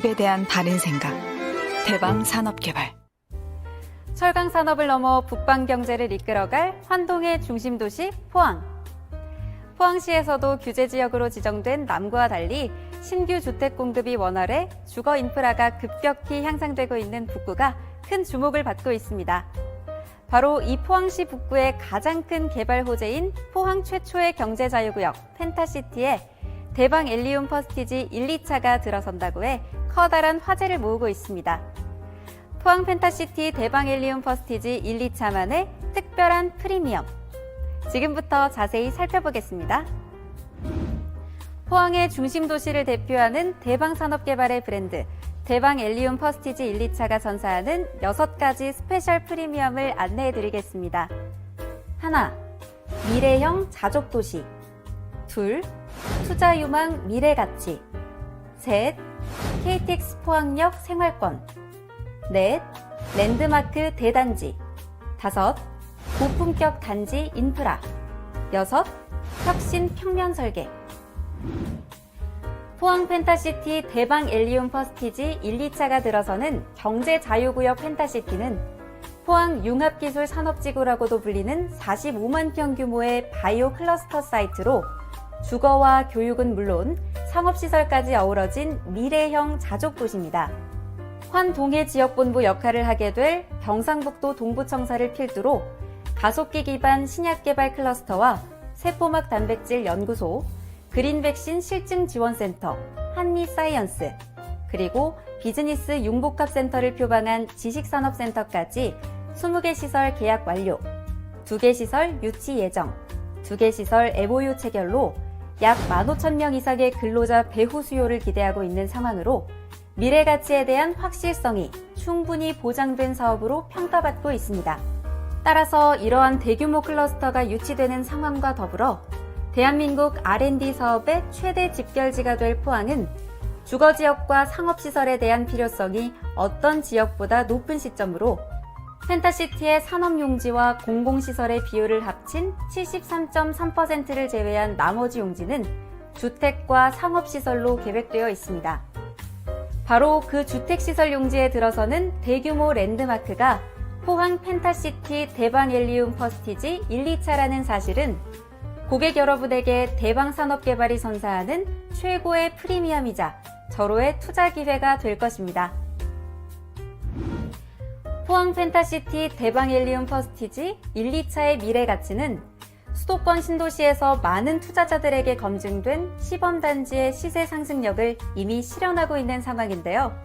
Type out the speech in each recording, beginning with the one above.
집에 대한 바른 생각. 대방 산업개발. 철강 산업을 넘어 북방 경제를 이끌어갈 환동의 중심 도시 포항. 포항시에서도 규제 지역으로 지정된 남구와 달리 신규 주택 공급이 원활해 주거 인프라가 급격히 향상되고 있는 북구가 큰 주목을 받고 있습니다. 바로 이 포항시 북구의 가장 큰 개발 호재인 포항 최초의 경제 자유구역 펜타시티에 대방 엘리움 퍼스티지 1, 2차가 들어선다고 해 커다란 화제를 모으고 있습니다. 포항 펜타시티 대방 엘리움 퍼스티지 1, 2차만의 특별한 프리미엄. 지금부터 자세히 살펴보겠습니다. 포항의 중심 도시를 대표하는 대방 산업 개발의 브랜드 대방 엘리움 퍼스티지 1, 2차가 전사하는 6가지 스페셜 프리미엄을 안내해 드리겠습니다. 하나, 미래형 자족 도시. 둘, 투자 유망 미래 가치. 셋, KTX 포항역 생활권. 넷, 랜드마크 대단지. 다섯, 고품격 단지 인프라. 여섯, 혁신 평면 설계. 포항 펜타시티 대방 엘리움 퍼스티지 1, 2차가 들어서는 경제 자유구역 펜타시티는 포항 융합기술 산업지구라고도 불리는 45만 평 규모의 바이오 클러스터 사이트로 주거와 교육은 물론 상업시설까지 어우러진 미래형 자족도시입니다. 환동해 지역본부 역할을 하게 될 경상북도 동부청사를 필두로 가속기 기반 신약개발 클러스터와 세포막 단백질 연구소, 그린 백신 실증 지원센터, 한미 사이언스, 그리고 비즈니스 융복합 센터를 표방한 지식산업센터까지 20개 시설 계약 완료, 2개 시설 유치 예정, 2개 시설 MOU 체결로 약 15,000명 이상의 근로자 배후 수요를 기대하고 있는 상황으로 미래 가치에 대한 확실성이 충분히 보장된 사업으로 평가받고 있습니다. 따라서 이러한 대규모 클러스터가 유치되는 상황과 더불어 대한민국 R&D 사업의 최대 집결지가 될 포항은 주거 지역과 상업 시설에 대한 필요성이 어떤 지역보다 높은 시점으로 펜타시티의 산업용지와 공공시설의 비율을 합친 73.3%를 제외한 나머지 용지는 주택과 상업시설로 계획되어 있습니다. 바로 그 주택시설 용지에 들어서는 대규모 랜드마크가 포항 펜타시티 대방 엘리움 퍼스티지 1, 2차라는 사실은 고객 여러분에게 대방 산업 개발이 선사하는 최고의 프리미엄이자 절호의 투자 기회가 될 것입니다. 포항 펜타시티 대방 엘리움 퍼스티지 1, 2차의 미래 가치는 수도권 신도시에서 많은 투자자들에게 검증된 시범단지의 시세 상승력을 이미 실현하고 있는 상황인데요.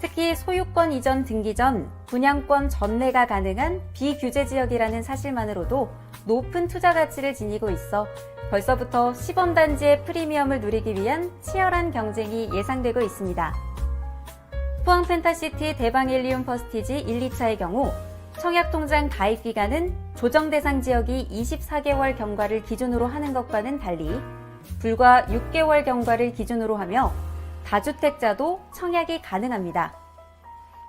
특히 소유권 이전 등기 전 분양권 전매가 가능한 비규제 지역이라는 사실만으로도 높은 투자 가치를 지니고 있어 벌써부터 시범단지의 프리미엄을 누리기 위한 치열한 경쟁이 예상되고 있습니다. 포항 펜타시티 대방일리움 퍼스티지 1, 2차의 경우 청약통장 가입 기간은 조정 대상 지역이 24개월 경과를 기준으로 하는 것과는 달리 불과 6개월 경과를 기준으로 하며 다주택자도 청약이 가능합니다.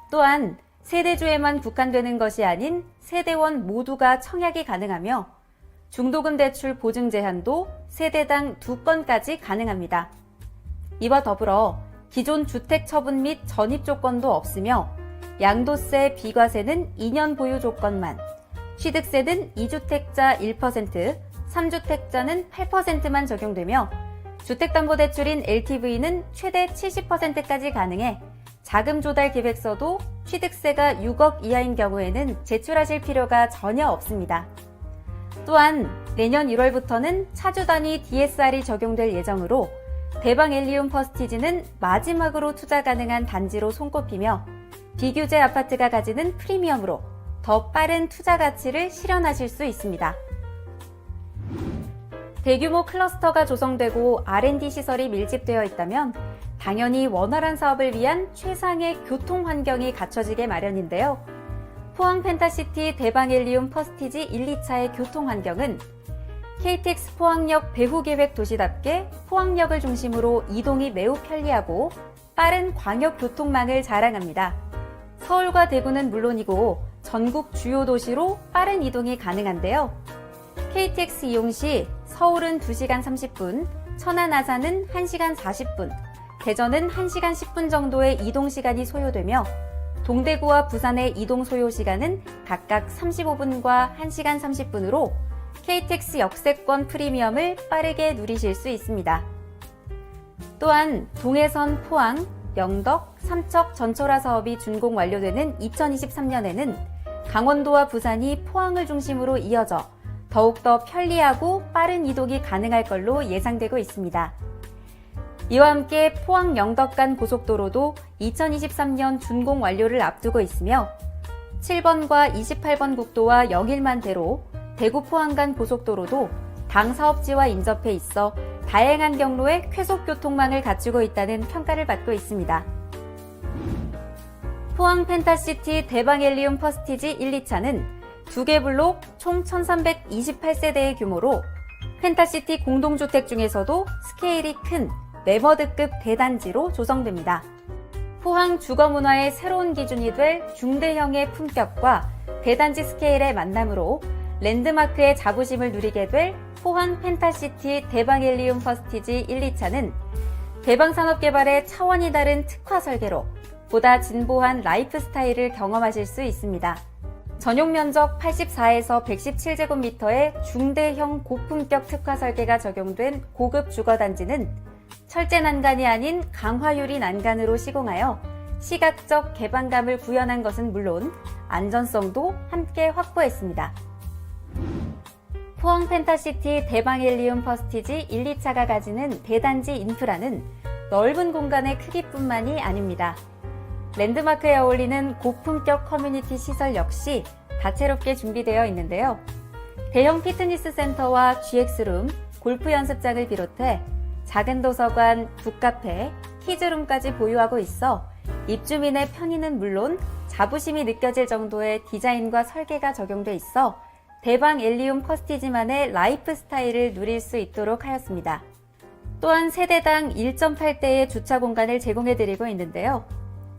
또한 세대주에만 국한되는 것이 아닌 세대원 모두가 청약이 가능하며 중도금 대출 보증 제한도 세대당 2건까지 가능합니다. 이와 더불어 기존 주택 처분 및 전입 조건도 없으며 양도세, 비과세는 2년 보유 조건만, 취득세는 2주택자 1%, 3주택자는 8%만 적용되며 주택담보대출인 LTV는 최대 70%까지 가능해 자금 조달 계획서도 취득세가 6억 이하인 경우에는 제출하실 필요가 전혀 없습니다. 또한 내년 1월부터는 차주 단위 DSR이 적용될 예정으로 대방 엘리움 퍼스티지는 마지막으로 투자 가능한 단지로 손꼽히며 비규제 아파트가 가지는 프리미엄으로 더 빠른 투자 가치를 실현하실 수 있습니다. 대규모 클러스터가 조성되고 R&D 시설이 밀집되어 있다면 당연히 원활한 사업을 위한 최상의 교통 환경이 갖춰지게 마련인데요. 포항 펜타시티 대방엘리움 퍼스티지 1, 2차의 교통 환경은 KTX 포항역 배후 계획 도시답게 포항역을 중심으로 이동이 매우 편리하고 빠른 광역 교통망을 자랑합니다. 서울과 대구는 물론이고 전국 주요 도시로 빠른 이동이 가능한데요. KTX 이용 시 서울은 2시간 30분, 천안 아산은 1시간 40분, 대전은 1시간 10분 정도의 이동 시간이 소요되며 동대구와 부산의 이동 소요 시간은 각각 35분과 1시간 30분으로 KTX 역세권 프리미엄을 빠르게 누리실 수 있습니다. 또한 동해선 포항, 영덕, 삼척 전철화 사업이 준공 완료되는 2023년에는 강원도와 부산이 포항을 중심으로 이어져 더욱더 편리하고 빠른 이동이 가능할 걸로 예상되고 있습니다. 이와 함께 포항 영덕 간 고속도로도 2023년 준공 완료를 앞두고 있으며 7번과 28번 국도와 영일만대로 대구 포항 간 고속도로도 당 사업지와 인접해 있어 다양한 경로의 쾌속 교통망을 갖추고 있다는 평가를 받고 있습니다. 포항 펜타시티 대방엘리움 퍼스티지 1, 2차는 두 개 블록 총 1328세대의 규모로 펜타시티 공동주택 중에서도 스케일이 큰 네버드급 대단지로 조성됩니다. 포항 주거문화의 새로운 기준이 될 중대형의 품격과 대단지 스케일의 만남으로 랜드마크의 자부심을 누리게 될 포항 펜타시티 대방엘리움 퍼스티지 1, 2차는 대방산업개발의 차원이 다른 특화 설계로 보다 진보한 라이프 스타일을 경험하실 수 있습니다. 전용 면적 84에서 117제곱미터의 중대형 고품격 특화 설계가 적용된 고급 주거단지는 철제 난간이 아닌 강화유리 난간으로 시공하여 시각적 개방감을 구현한 것은 물론 안전성도 함께 확보했습니다. 포항 펜타시티 대방엘리움 퍼스티지 1, 2차가 가지는 대단지 인프라는 넓은 공간의 크기뿐만이 아닙니다. 랜드마크에 어울리는 고품격 커뮤니티 시설 역시 다채롭게 준비되어 있는데요. 대형 피트니스 센터와 GX룸, 골프 연습장을 비롯해 작은 도서관, 북카페, 키즈룸까지 보유하고 있어 입주민의 편의는 물론 자부심이 느껴질 정도의 디자인과 설계가 적용돼 있어 대방 엘리움 퍼스티지만의 라이프 스타일을 누릴 수 있도록 하였습니다. 또한 세대당 1.8대의 주차 공간을 제공해드리고 있는데요.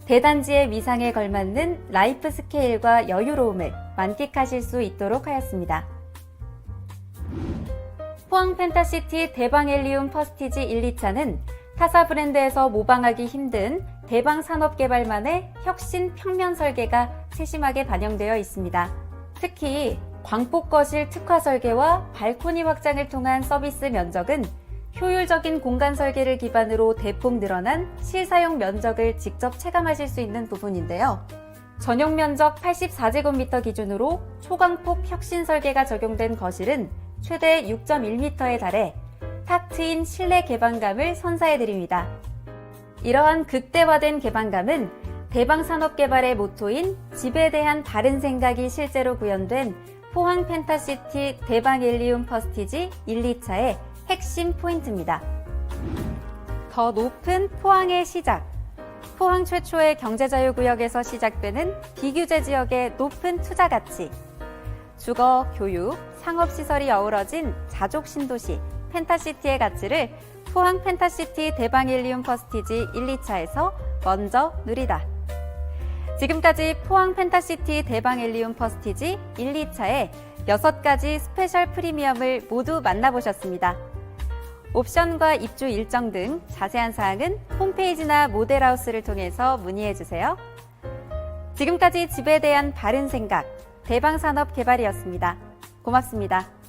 대단지의 위상에 걸맞는 라이프 스케일과 여유로움을 만끽하실 수 있도록 하였습니다. 포항 펜타시티 대방 엘리움 퍼스티지 1, 2차는 타사 브랜드에서 모방하기 힘든 대방 산업 개발만의 혁신 평면 설계가 세심하게 반영되어 있습니다. 특히 광폭 거실 특화 설계와 발코니 확장을 통한 서비스 면적은 효율적인 공간 설계를 기반으로 대폭 늘어난 실사용 면적을 직접 체감하실 수 있는 부분인데요. 전용 면적 84제곱미터 기준으로 초광폭 혁신 설계가 적용된 거실은 최대 6.1m에 달해 탁 트인 실내 개방감을 선사해 드립니다. 이러한 극대화된 개방감은 대방산업 개발의 모토인 집에 대한 바른 생각이 실제로 구현된 포항 펜타시티 대방엘리움 퍼스티지 1, 2차의 핵심 포인트입니다. 더 높은 포항의 시작. 포항 최초의 경제자유구역에서 시작되는 비규제 지역의 높은 투자 가치. 주거, 교육, 상업시설이 어우러진 자족 신도시 펜타시티의 가치를 포항 펜타시티 대방일리움 퍼스티지 1, 2차에서 먼저 누리다. 지금까지 포항 펜타시티 대방일리움 퍼스티지 1, 2차의 6가지 스페셜 프리미엄을 모두 만나보셨습니다. 옵션과 입주 일정 등 자세한 사항은 홈페이지나 모델하우스를 통해서 문의해주세요. 지금까지 집에 대한 바른 생각, 대방산업 개발이었습니다. 고맙습니다.